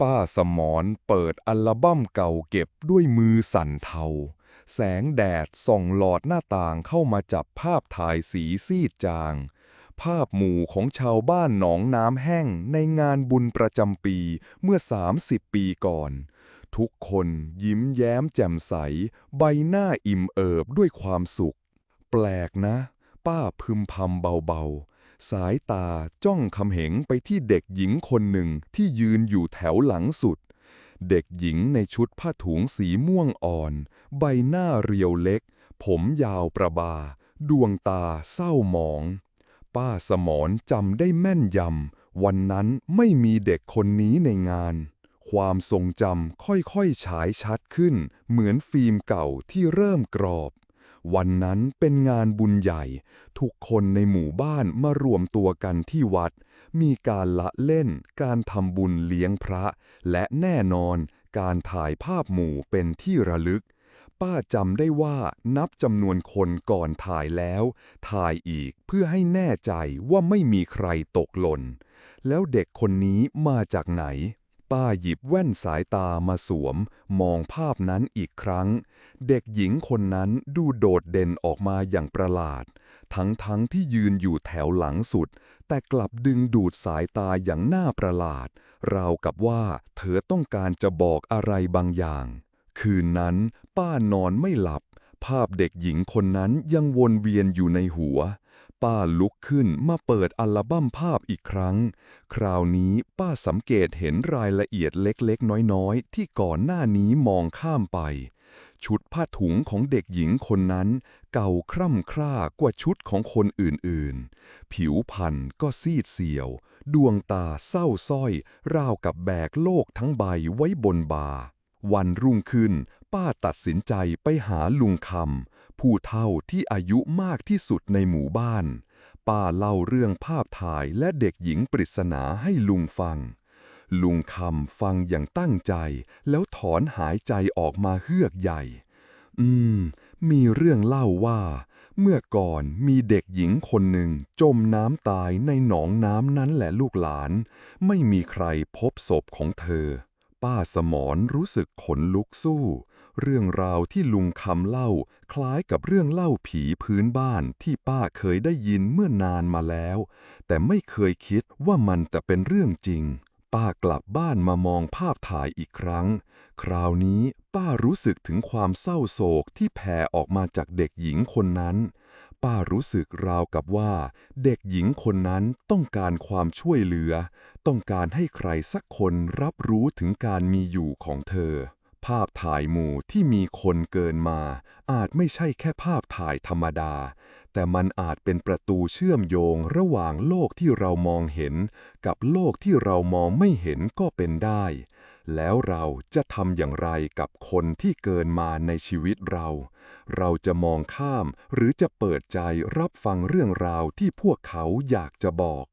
ป้าสมรเปิดอัลบั้มเก่าเก็บด้วยมือสั่นเทา แสงแดดส่องหลอดหน้าต่างเข้ามาจับภาพถ่ายสีซีดจาง ภาพหมู่ของชาวบ้านหนองน้ำแห้งในงานบุญประจำปีเมื่อ 30 ปีก่อน ทุกคนยิ้มแย้มแจ่มใส ใบหน้าอิ่มเอิบด้วยความสุข แปลกนะ ป้าพึมพำเบาๆ สายตาจ้องคำเหงไปที่เด็กหญิงคนหนึ่งที่ยืนอยู่แถวหลังสุด เด็กหญิงในชุดผ้าถุงสีม่วงอ่อน ใบหน้าเรียวเล็ก ผมยาวประบา ดวงตาเศร้าหมอง ป้าสมรจำได้แม่นยำ วันนั้นไม่มีเด็กคนนี้ในงาน ความทรงจำค่อยๆฉายชัดขึ้น เหมือนฟิล์มเก่าที่เริ่มกรอบ วันนั้นเป็นงานบุญใหญ่ ทุกคนในหมู่บ้านมารวมตัวกันที่วัด มีการละเล่น การทำบุญเลี้ยงพระ และแน่นอน การถ่ายภาพหมู่เป็นที่ระลึก ป้าจำได้ว่านับจำนวนคนก่อนถ่ายแล้ว ถ่ายอีกเพื่อให้แน่ใจว่าไม่มีใครตกหล่น แล้วเด็กคนนี้มาจากไหน ป้าหยิบแว่นสายตามาสวม มองภาพนั้นอีกครั้ง เด็กหญิงคนนั้นดูโดดเด่นออกมาอย่างประหลาด ทั้งๆทที่ยืนอยู่แถวหลังสุด แต่กลับดึงดูดสายตาอย่างน่าประหลาด ราวกับว่าเธอต้องการจะบอกอะไรบางอย่าง คืนนั้นป้านอนไม่หลับ ภาพเด็กหญิงคนนั้นยังวนเวียนอยู่ในหัว ป้าลุกขึ้นมาเปิดอัลบั้มภาพอีกครั้ง คราวนี้ป้าสังเกตเห็นรายละเอียดเล็กๆ น้อยๆ ที่ก่อนหน้านี้มองข้ามไป ชุดผ้าถุงของเด็กหญิงคนนั้น เก่าคร่ำคร่ากว่าชุดของคนอื่นๆ ผิวพรรณก็ซีดเสียว ดวงตาเศร้าส้อย ราวกับแบกโลกทั้งใบไว้บนบา วันรุ่งขึ้น ป้าตัดสินใจไปหาลุงคำผู้เฒ่าที่อายุมากที่สุดในหมู่บ้าน ป้าเล่าเรื่องภาพถ่ายและเด็กหญิงปริศนาให้ลุงฟัง ลุงคำฟังอย่างตั้งใจ แล้วถอนหายใจออกมาเฮือกใหญ่ อืม มีเรื่องเล่าว่า เมื่อก่อนมีเด็กหญิงคนหนึ่งจมน้ำตายในหนองน้ำนั้นแหละลูกหลาน ไม่มีใครพบศพของเธอ ป้าสมรรู้สึกขนลุกสู้ เรื่องราวที่ลุงคำเล่า คล้ายกับเรื่องเล่าผีพื้นบ้านที่ป้าเคยได้ยินเมื่อนานมาแล้ว แต่ไม่เคยคิดว่ามันจะเป็นเรื่องจริง ป้ากลับบ้านมามองภาพถ่ายอีกครั้ง คราวนี้ป้ารู้สึกถึงความเศร้าโศกที่แผ่ออกมาจากเด็กหญิงคนนั้น ป้ารู้สึกราวกับว่า เด็กหญิงคนนั้นต้องการความช่วยเหลือ ต้องการให้ใครสักคนรับรู้ถึงการมีอยู่ของเธอ ภาพถ่ายหมู่ที่มีคนเกินมา อาจไม่ใช่แค่ภาพถ่ายธรรมดา แต่มันอาจเป็นประตูเชื่อมโยงระหว่างโลกที่เรามองเห็น กับโลกที่เรามองไม่เห็นก็เป็นได้ แล้วเราจะทำอย่างไรกับคนที่เกินมาในชีวิตเรา เราจะมองข้ามหรือจะเปิดใจรับฟังเรื่องราวที่พวกเขาอยากจะบอก